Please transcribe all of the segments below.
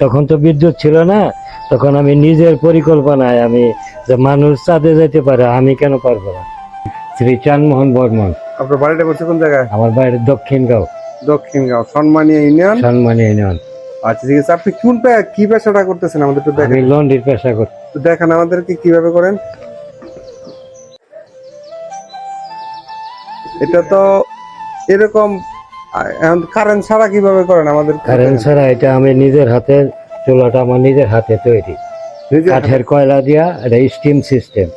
তখন তো বিদ্যুৎ ছিল না তখন আমি নিজের পরিকল্পনায় আমি যে মানুষ চাঁদে যেতে পারে আমি কেন পারব না? শ্রী চানমোহন বর্মন। আপনার বাড়িটা করছে কোন জায়গায়? আমার বাড়ির দক্ষিণ গাঁও দক্ষিণ গাঁও সম্মানীয় ইউনিয়ন? সম্মানী ইউনিয়ন। আচ্ছা ঠিক আছে। আপনি কোন পে- কি পেশাটা করতেছেন আমাদের একটু দেখেন। লন্ড্রির পেশা করি একটু দেখান আমাদেরকে কীভাবে করেন। এটা তো এরকম কারেন্ট ছাড়া কীভাবে করেন আমাদের কারেন্ট ছাড়া এটা আমি নিজের হাতে চুলাটা আমার নিজের হাতে তৈরি। কাঠের কয়লা দিয়া এটা স্টিম সিস্টেম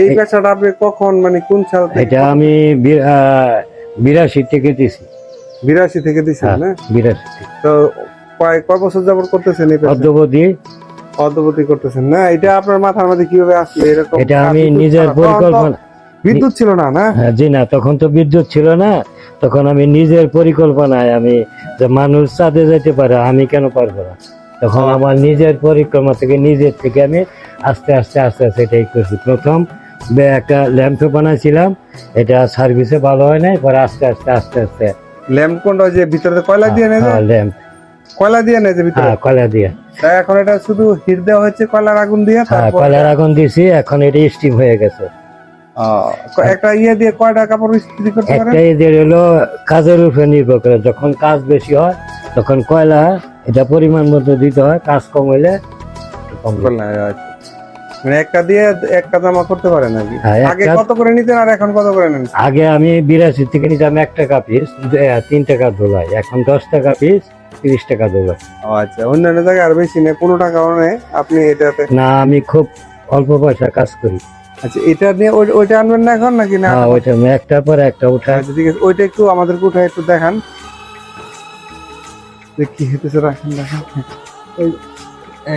এই পেশাটা আপনি কখন মানে কোন সাল এটা আমি বিরাশি থেকে দিছি। বিরাশি থেকে দিচ্ছেন হ্যাঁ, না? বিরাশি তো কয় কয় বছর যাবত করতেছেন এই পেশা অদ্যবধি। করতেছেন না? এটা আপনার মাথার মধ্যে কীভাবে আসলে? এরকম এটা আমি নিজের পরিকল্পনা বিদ্যুৎ ছিল না না? হ্যাঁ, জি না তখন তো বিদ্যুৎ ছিল না। তখন আমি নিজের পরিকল্পনায় আমি যে মানুষ চাঁদে যেতে পারে আমি কেন পারব না? তখন আমার নিজের পরিক্রমা থেকে নিজের থেকে আমি আস্তে আস্তে আস্তে আস্তে এটাই করছি। প্রথম একটা ল্যাম্প বানাইছিলাম এটা সার্ভিসে ভালো হয় নাই পরে আস্তে আস্তে আস্তে আস্তে। ল্যাম্প কোনটা যে ভিতরে কয়লা দিয়ে নেয় যে? ল্যাম্প। কয়লা দিয়ে নেয় যে ভিতরে? হ্যাঁ কয়লা দিয়ে। এখন এটা শুধু হিট দেওয়া হচ্ছে কয়লার আগুন দিয়ে হ্যাঁ কয়লার আগুন দিছি এখন এটা স্টিম হয়ে গেছে। একটা ইয়ে দিয়ে কয়টা কাপড় ইস্ত্রি করতে পারেন? একটা এদের হলো কাজের উপরে নির্ভর করে। যখন কাজ বেশি হয় তখন কয়লা এটা পরিমাণ মতো দিতে হয় কাজ কম হইলে কম আচ্ছা। মানে একটা দিয়ে একটা জামা করতে পারেন নাকি? হ্যাঁ, আগে কত করে নিতেন আর এখন কত করে নেন? আগে আমি বিরাশি থেকে নিতাম এক টাকা পিস তিন টাকা ধোলাই এখন দশ টাকা পিস তিরিশ টাকা ধোলাই আচ্ছা। অন্যান্য জায়গায় আর বেশি নেই কোনো টাকাও নেই। আপনি এটাতে না আমি খুব অল্প পয়সা কাজ করি। আচ্ছা এটা নিয়ে ওইটা আনবেন না এখন নাকি না? হ্যাঁ ওইটা আমি একটার পর একটা উঠাই আচ্ছা ঠিক আছে ওইটা একটু আমাদেরকে উঠে একটু দেখান। কি হইতেছে রাখেন দেখান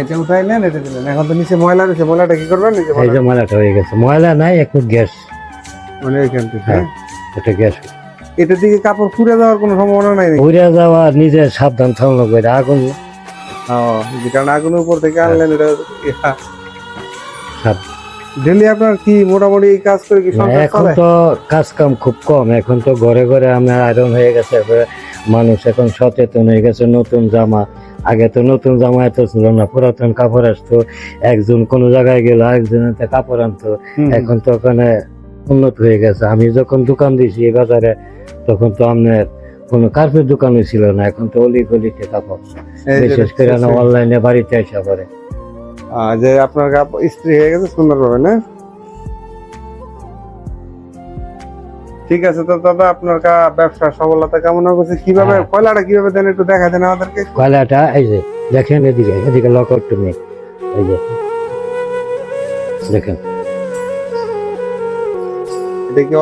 এটা উঠাইলেন এটা দিলেন। এখন তো নিচে ময়লা রয়েছে ময়লাটা কি করবেন? নিচে এই যে ময়লাটা হয়ে গেছে। ময়লা নাই একটু গ্যাস। মানে ওইখান থেকে হ্যাঁ এটা গ্যাস। এটার দিকে কাপড় পুড়ে যাওয়ার কোনো সম্ভাবনা নাই উড়ে যাওয়া নিজে সাবধান থাকল করে আগুন। ও, কারণ আগুনের উপর থেকে আনলেন এটা ইয়া। ডেলি আপনার কি মোটামুটি কাজ করে কি এখন তো কাজ কাম খুব কম। এখন তো ঘরে ঘরে আমার আয়রন হয়ে গেছে মানুষ এখন সচেতন হয়ে গেছে নতুন জামা। আগে তো নতুন জামা এত ছিল না পুরাতন কাপড় আসতো একজন কোনো জায়গায় গেল একজন কাপড় আনতো। এখন তো ওখানে উন্নত হয়ে গেছে। আমি যখন দোকান দিয়েছি এই বাজারে তখন তো আপনার কোনো কার্পের দোকানই ছিল না এখন তো অলি গলিতে কাপড় বিশেষ করে। অনলাইনে বাড়িতে আসা পরে যে আপনার কাপড় ইস্ত্রি হয়ে গেছে সুন্দর ভাবে না? ঠিক আছে তো দাদা আপনার ব্যবসা সফলতা কামনা করছে। কীভাবে হ্যাঁ। কয়লাটা কীভাবে দেন একটু দেখা দেন আমাদেরকে। কয়লাটা এই যে দেখেন এদিকে এদিকে লক তুমি। এই যে দেখেন। এটা কি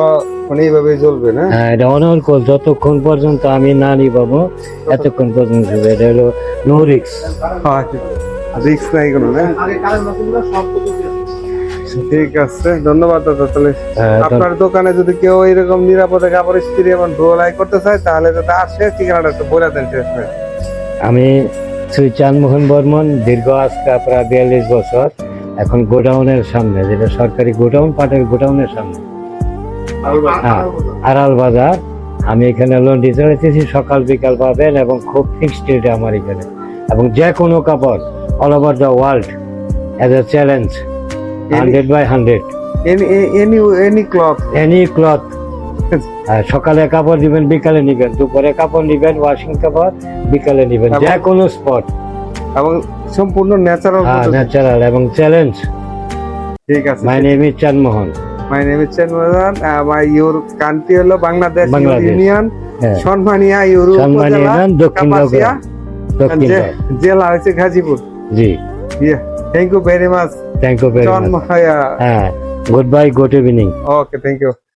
মানে এইভাবে জ্বলবে না? হ্যাঁ এটা অনর্কল যতক্ষণ পর্যন্ত আমি না নিবাবো এতক্ষণ পর্যন্ত চলবে। এটা হলো নো রিক্স রিক্স নাই কোনো না? ঠিক আছে ধন্যবাদ দাদা তাহলে। আপনার দোকানে যদি কেউ এরকম নিরাপদে কাপড় ইস্ত্রি এবং ধোলাই করতে চায় তাহলে যদি আসে ঠিকানাটা একটু বলে দেন শেষ আমি শ্রী চাঁদমোহন বর্মন দীর্ঘ আজকে প্রায় বিয়াল্লিশ বছর। এখন গোডাউনের সামনে যেটা সরকারি গোডাউন পাটের গোডাউনের সামনে। হ্যাঁ আড়াল বাজার। আমি এখানে লন্ডি চলেছি সকাল বিকাল পাবেন এবং খুব ফিক্সড রেট আমার এখানে। এবং যে কোনো কাপড় all over the world as a challenge hundred by hundred any any cloth any cloth সকালে কাপড় দিবেন বিকালে নিবেন দুপুরে কাপড় নিবেন ওয়াশিং কাপড় বিকালে নিবেন যে কোনো স্পট এবং সম্পূর্ণ ন্যাচারাল ন্যাচারাল এবং চ্যালেঞ্জ ঠিক আছে my name is Chanmohan my name is Chenmohan my your country হলো বাংলাদেশ। ইউনিয়ন সম্মানিয়া ইউরো সম্মানী উপজেলা ইউনিয়ন, দক্ষিণ। জেলা হচ্ছে গাজীপুর। জি। Thank you very much thank you very much হ্যাঁ good bye good evening okay thank you